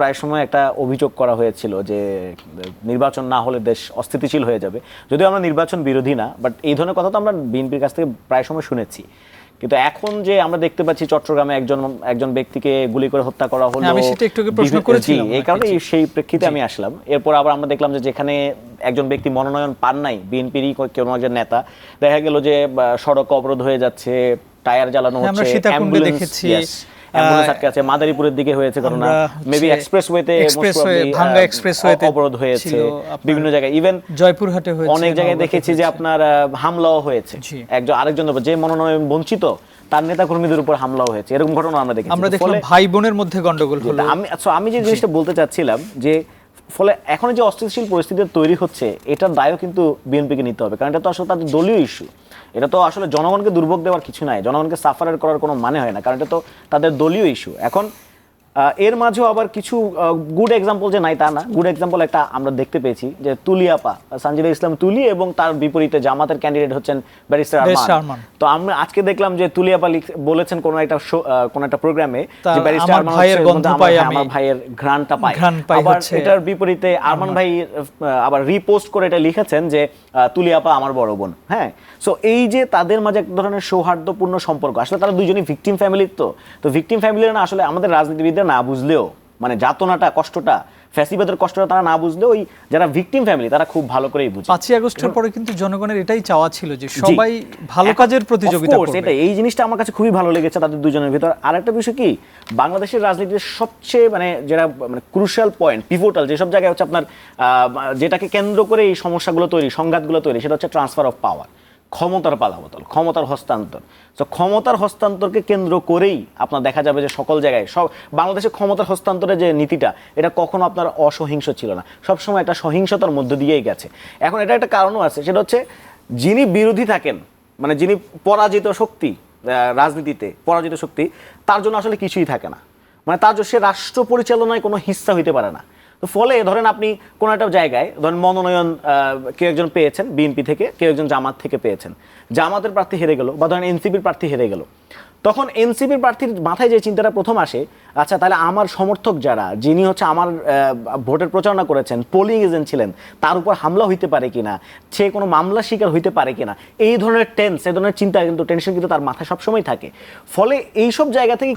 প্রায় সময় একটা অভিযোগ করা হয়েছিল যে নির্বাচন না হলে দেশ অস্থিতিশীল হয়ে যাবে। যদিও আমরা নির্বাচন বিরোধী না বাট এই ধরনের কথা তো আমরা বিএনপির কাছ থেকে প্রায় সময় শুনেছি। কিন্তু এখন যে আমরা দেখতে পাচ্ছি চট্টগ্রামে একজন একজন ব্যক্তিকে গুলি করে হত্যা করা হলো আমি সেটা একটু প্রশ্ন জি, এই কারণে সেই প্রেক্ষিতে আমি আসলাম। এরপর আবার আমরা দেখলাম যে যেখানে একজন ব্যক্তি মনোনয়ন পান নাই বিএনপিরই কোনো একজন নেতা। দেখা গেল যে সড়ক অবরোধ হয়ে যাচ্ছে টায়ার জ্বালানো হ্যাঁ, হচ্ছে দেখেছি, আহ, আটকে আছে মাদারীপুরের দিকে হয়েছে ঘটনা মেবি এক্সপ্রেসওয়েতে ভাঙ্গা অবরোধ হয়েছে বিভিন্ন জায়গায়। ইভেন জয়পুরহাটে হয়েছে অনেক জায়গায় দেখেছি যে আপনার হামলাও হয়েছে। একজন আরেকজন যে মনোনয়ন বঞ্চিত তার নেতা কর্মীদের উপর হামলাও হয়েছে। এরকম ঘটনা আমরা দেখেছি। আমরা দেখলাম ভাই বোনের মধ্যে গন্ডগোল হলো। আমি আমি যে জিনিসটা বলতে চাচ্ছিলাম যে ফলে এখন যে অস্থিতিশীল পরিস্থিতি তৈরি হচ্ছে, এটার দায়ও কিন্তু বিএনপিকে নিতে হবে। কারণ এটা তো আসলে তাদের দলীয় ইস্যু এটা তো আসলে জনগণকে দুর্ভোগ দেওয়ার কিছু নাই। জনগণকে সাফারের করার কোনো মানে হয় না। কারণ এটা তো তাদের দলীয় ইস্যু এখন এর মাঝেও আবার কিছু গুড এক্সাম্পল যে নাই তা না গুড এক্সাম্পল একটা আমরা দেখতে পেয়েছি যে তুলিয়াপা সঞ্জিদা ইসলাম তুলি এবং তার বিপরীতে জামাতের ক্যান্ডিডেট হচ্ছেন ব্যারিস্টার আরমান। তো আমরা আজকে দেখলাম যে তুলিয়াপা বলেছেন কোন একটা কোন একটা প্রোগ্রামে যে ব্যারিস্টার আমার আরমান ভাইয়ের আমার- ঘ্রাণটা পাই। আবার এটার বিপরীতে আরমান ভাই। আবার রিপোস্ট করে এটা লিখেছেন যে তুলিয়াপা আমার বড় বোন। হ্যাঁ? সো এই যে তাদের মাঝে এক ধরনের সৌহার্দ্যপূর্ণ সম্পর্ক আসলে তারা দুজনই ভিকটিম ফ্যামিলির তো। তো ভিকটিম ফ্যামিলির না আসলে আমাদের রাজনীতিবিদরা না বুঝলেও মানে যাতনাটা কষ্টটা ফ্যাসিবাদের কষ্টটা তারা না বুঝলেও ওই যারা ভিকটিম ফ্যামিলি তারা খুব ভালো করেই বুঝে। পাঁচই আগস্টের পরে কিন্তু জনগণের এটাই চাওয়া ছিল যে সবাই ভালো কাজের প্রতিযোগিতা করবে। এটা এই জিনিসটা আমার কাছে খুবই ভালো লেগেছে তাদের দুজনের ভিতর। আরেকটা বিষয় কি বাংলাদেশের রাজনীতির সবচেয়ে মানে যেটা মানে ক্রুশাল পয়েন্ট পিভোটাল যেসব জায়গায় হচ্ছে আপনার আহ, যেটাকে কেন্দ্র করে এই সমস্যাগুলো তৈরি সংঘাতগুলো তৈরি সেটা হচ্ছে ট্রান্সফার অফ পাওয়ার ক্ষমতার পালাবদল ক্ষমতার হস্তান্তর। তো ক্ষমতার হস্তান্তরকে কেন্দ্র করেই আপনার দেখা যাবে যে সকল জায়গায়, সব বাংলাদেশের ক্ষমতার হস্তান্তরের যে নীতিটা, এটা কখনো আপনার অসহিংস ছিল না। সবসময় একটা সহিংসতার মধ্য দিয়েই গেছে। এখন এটা একটা কারণও আছে, সেটা হচ্ছে যিনি বিরোধী থাকেন মানে যিনি পরাজিত শক্তি রাজনীতিতে পরাজিত শক্তি, তার জন্য আসলে কিছুই থাকে না। মানে তার জন্য সে রাষ্ট্র পরিচালনায় কোনো হিস্সা হইতে পারে না। তো ফলে ধরেন আপনি কোনো একটা জায়গায়, ধরেন মনোনয়ন কেউ একজন পেয়েছেন, বিএনপি থেকে, কেউ একজন জামাত থেকে পেয়েছেন। জামাতের প্রার্থী হেরে গেল বা ধরেন এনসিপির প্রার্থী হেরে গেল। তখন এনসিপির প্রার্থীর মাথায় যে চিন্তাটা প্রথম আসে আচ্ছা তাহলে আমার সমর্থক যারা, যিনি হচ্ছে আমার ভোটের প্রচারণা করেছেন পোলিং এজেন্ট ছিলেন, তার উপর হামলা হইতে পারে কিনা, সে কোনো মামলা শিকার হইতে পারে কিনা, এই ধরনের টেন্স এই ধরনের চিন্তা কিন্তু টেনশন কিন্তু তার মাথায় সবসময় থাকে। ফলে এইসব জায়গা থেকে